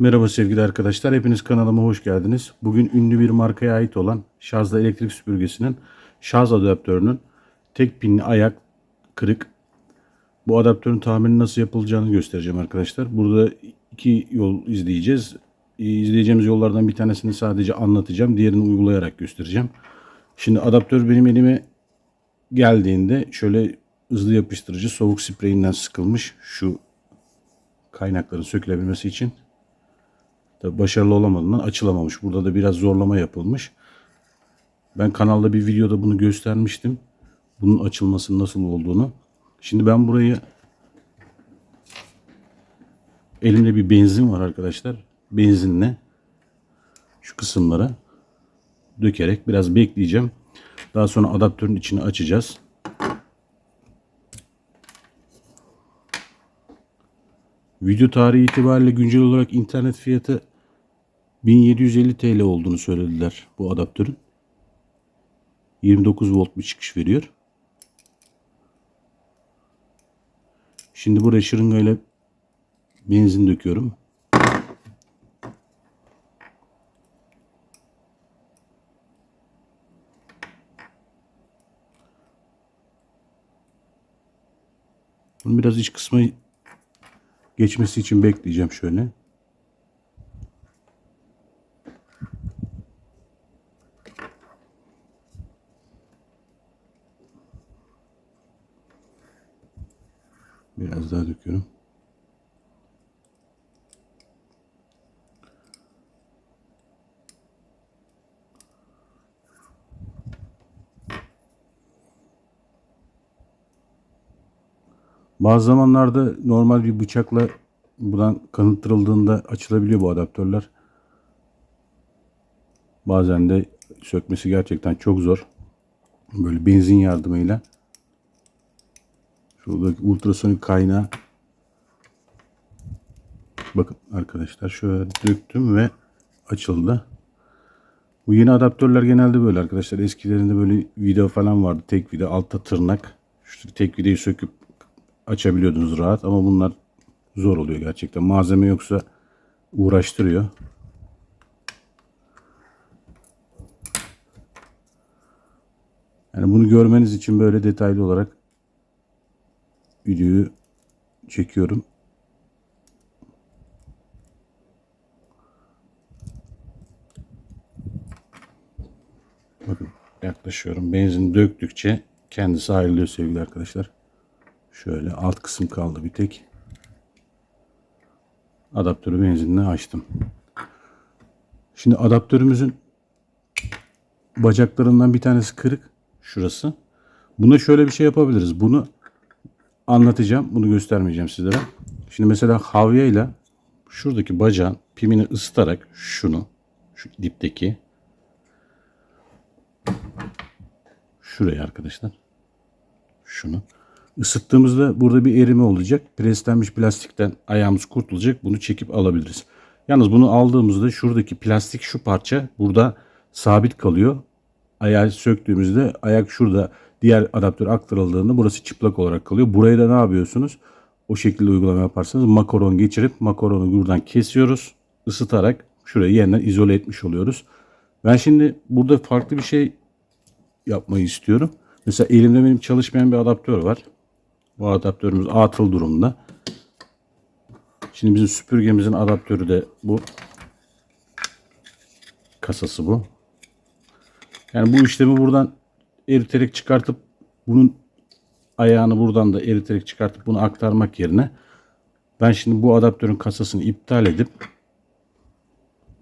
Merhaba sevgili arkadaşlar. Hepiniz kanalıma hoş geldiniz. Bugün ünlü bir markaya ait olan Şazda elektrik süpürgesinin şarj adaptörünün tek pinli ayak kırık. Bu adaptörün tamirinin nasıl yapılacağını göstereceğim arkadaşlar. Burada iki yol izleyeceğiz. İzleyeceğimiz yollardan bir tanesini sadece anlatacağım. Diğerini uygulayarak göstereceğim. Şimdi adaptör benim elime geldiğinde şöyle hızlı yapıştırıcı soğuk spreyinden sıkılmış şu kaynakların sökülebilmesi için Tabii başarılı olamadığından açılamamış. Burada da biraz zorlama yapılmış. Ben kanalda bir videoda bunu göstermiştim. Bunun açılmasının nasıl olduğunu. Şimdi ben burayı elimde bir benzin var arkadaşlar. Benzinle şu kısımlara dökerek biraz bekleyeceğim. Daha sonra adaptörün içini açacağız. Video tarihi itibariyle güncel olarak internet fiyatı 1750 TL olduğunu söylediler bu adaptörün. 29 volt bir çıkış veriyor. Şimdi buraya şırıngayla benzin döküyorum. Bunu biraz iç kısmı geçmesi için bekleyeceğim şöyle. Biraz daha döküyorum. Bazı zamanlarda normal bir bıçakla buradan kanıttırıldığında açılabiliyor bu adaptörler. Bazen de sökmesi gerçekten çok zor. Böyle benzin yardımıyla. Şuradaki ultrasonik kaynağı. Bakın arkadaşlar şöyle döktüm ve açıldı. Bu yeni adaptörler genelde böyle arkadaşlar. Eskilerinde böyle vida falan vardı. Tek vida altta tırnak. Şu tek vidayı söküp açabiliyordunuz rahat ama bunlar zor oluyor gerçekten. Malzeme yoksa uğraştırıyor. Yani bunu görmeniz için böyle detaylı olarak videoyu çekiyorum. Bakın yaklaşıyorum. Benzin döktükçe kendisi ayrılıyor sevgili arkadaşlar. Şöyle alt kısım kaldı bir tek. Adaptörü benzinle açtım. Şimdi adaptörümüzün bacaklarından bir tanesi kırık. Şurası. Buna şöyle bir şey yapabiliriz. Bunu anlatacağım. Bunu göstermeyeceğim sizlere. Şimdi mesela havyayla şuradaki bacağın pimini ısıtarak şunu şu dipteki şuraya arkadaşlar şunu ısıttığımızda burada bir erime olacak. Preslenmiş plastikten ayağımız kurtulacak. Bunu çekip alabiliriz. Yalnız bunu aldığımızda şuradaki plastik şu parça burada sabit kalıyor. Ayağı söktüğümüzde ayak şurada diğer adaptör aktarıldığında burası çıplak olarak kalıyor. Buraya da ne yapıyorsunuz? O şekilde uygulama yaparsanız makaron geçirip makaronu buradan kesiyoruz. ısıtarak şurayı yeniden izole etmiş oluyoruz. Ben şimdi burada farklı bir şey yapmayı istiyorum. Mesela elimde benim çalışmayan bir adaptör var. Bu adaptörümüz atıl durumda. Şimdi bizim süpürgemizin adaptörü de bu. Kasası bu. Yani bu işlemi buradan eriterek çıkartıp bunun ayağını buradan da eriterek çıkartıp bunu aktarmak yerine ben şimdi bu adaptörün kasasını iptal edip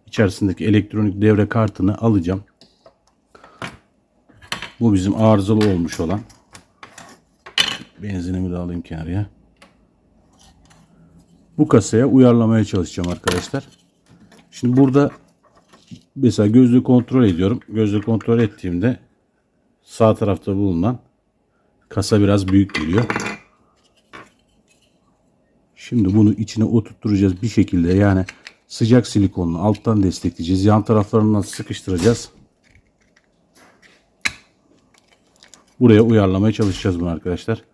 içerisindeki elektronik devre kartını alacağım. Bu bizim arızalı olmuş olan. Benzinimi de alayım kenarıya. Bu kasaya uyarlamaya çalışacağım arkadaşlar. Şimdi burada mesela gözlüğü kontrol ediyorum. Gözlüğü kontrol ettiğimde sağ tarafta bulunan kasa biraz büyük geliyor. Şimdi bunu içine oturtturacağız bir şekilde yani sıcak silikonlu alttan destekleyeceğiz. Yan taraflarından sıkıştıracağız. Buraya uyarlamaya çalışacağız bunu arkadaşlar.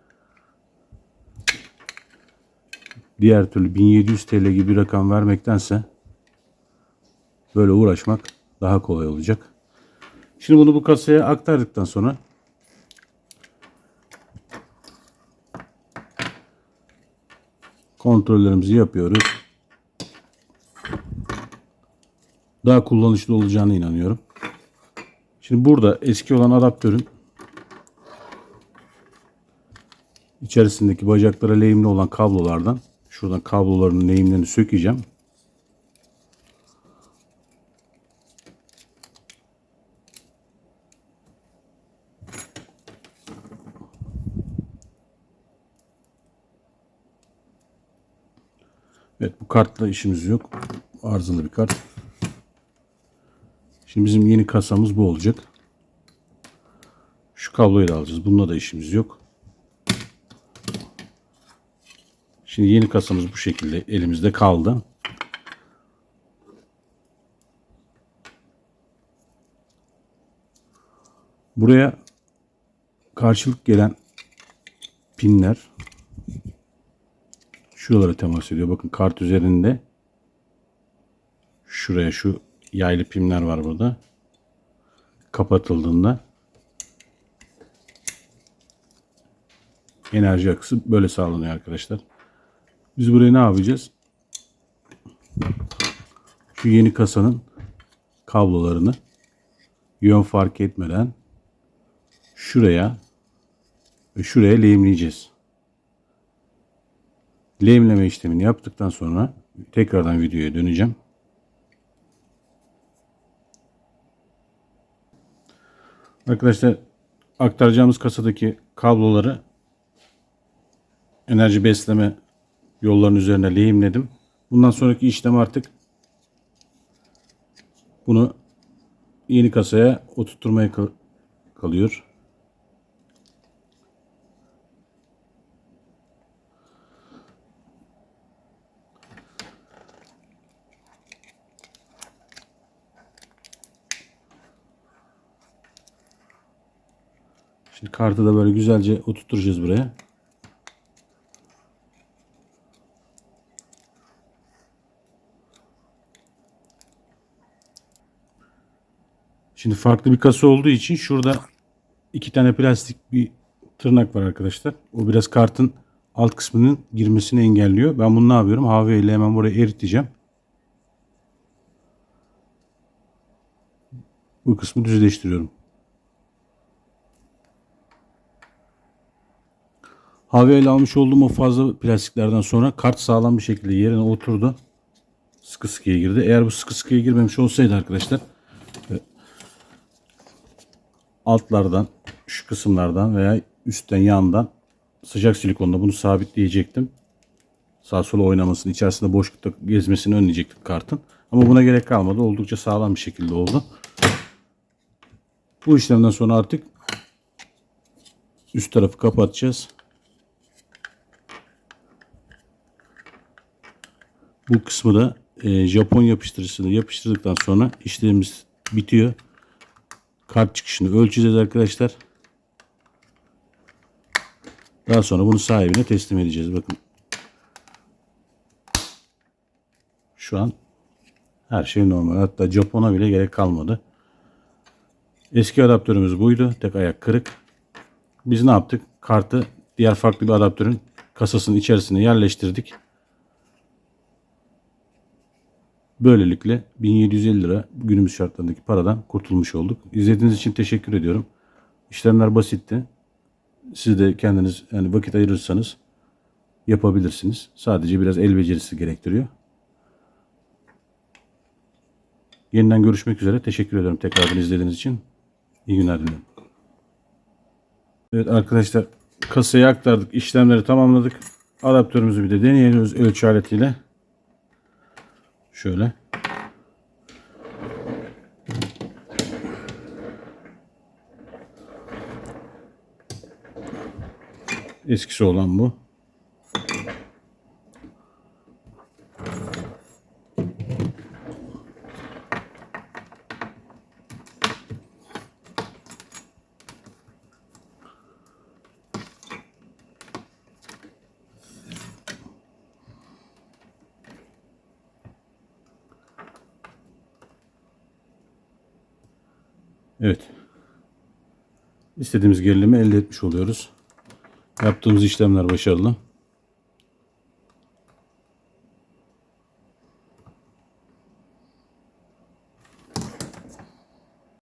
Diğer türlü 1700 TL gibi bir rakam vermektense Böyle uğraşmak daha kolay olacak. Şimdi bunu bu kasaya aktardıktan sonra kontrollerimizi yapıyoruz. Daha kullanışlı olacağına inanıyorum. Şimdi burada eski olan adaptörün içerisindeki bacaklara lehimli olan kablolardan şuradan kabloların lehimlerini sökeceğim. Evet bu kartla işimiz yok. Arızalı bir kart. Şimdi bizim yeni kasamız bu olacak. Şu kabloyu da alacağız. Bununla da işimiz yok. Şimdi yeni kasamız bu şekilde elimizde kaldı. Buraya karşılık gelen pinler şuralara temas ediyor. Bakın kart üzerinde şuraya şu yaylı pimler var burada. Kapatıldığında enerji akısı böyle sağlanıyor arkadaşlar. Biz buraya ne yapacağız? Şu yeni kasanın kablolarını yön fark etmeden şuraya ve şuraya lehimleyeceğiz. Lehimleme işlemini yaptıktan sonra tekrardan videoya döneceğim. Arkadaşlar aktaracağımız kasadaki kabloları enerji besleme yolların üzerine lehimledim. Bundan sonraki işlem artık bunu yeni kasaya oturtmaya kal- kalıyor. Şimdi kartı da böyle güzelce oturtacağız buraya. Şimdi farklı bir kasa olduğu için şurada iki tane plastik bir tırnak var arkadaşlar. O biraz kartın alt kısmının girmesini engelliyor. Ben bunu ne yapıyorum? HV ile hemen buraya eriteceğim. Bu kısmı düzleştiriyorum. İle almış olduğum o fazla plastiklerden sonra kart sağlam bir şekilde yerine oturdu. Sıkı sıkıya girdi. Eğer bu sıkı sıkıya girmemiş olsaydı arkadaşlar altlardan şu kısımlardan veya üstten yandan sıcak silikonla bunu sabitleyecektim. Sağ sola oynamasını, içerisinde boşlukta gezmesini önleyecektik kartın. Ama buna gerek kalmadı. Oldukça sağlam bir şekilde oldu. Bu işlemden sonra artık üst tarafı kapatacağız. Bu kısmı da e, Japon yapıştırıcısını yapıştırdıktan sonra işlemimiz bitiyor. Kart çıkışını ölçeceğiz arkadaşlar. Daha sonra bunu sahibine teslim edeceğiz. Bakın. Şu an her şey normal. Hatta Japon'a bile gerek kalmadı. Eski adaptörümüz buydu. Tek ayak kırık. Biz ne yaptık? Kartı diğer farklı bir adaptörün kasasının içerisine yerleştirdik. Böylelikle 1750 lira günümüz şartlarındaki paradan kurtulmuş olduk. İzlediğiniz için teşekkür ediyorum. İşlemler basitti. Siz de kendiniz yani vakit ayırırsanız yapabilirsiniz. Sadece biraz el becerisi gerektiriyor. Yeniden görüşmek üzere. Teşekkür ederim tekrardan izlediğiniz için. İyi günler diliyorum. Evet arkadaşlar kasayı aktardık. işlemleri tamamladık. Adaptörümüzü bir de deneyelim ölçü aletiyle. Şöyle. Eskisi olan bu. Evet. İstediğimiz gerilimi elde etmiş oluyoruz. Yaptığımız işlemler başarılı.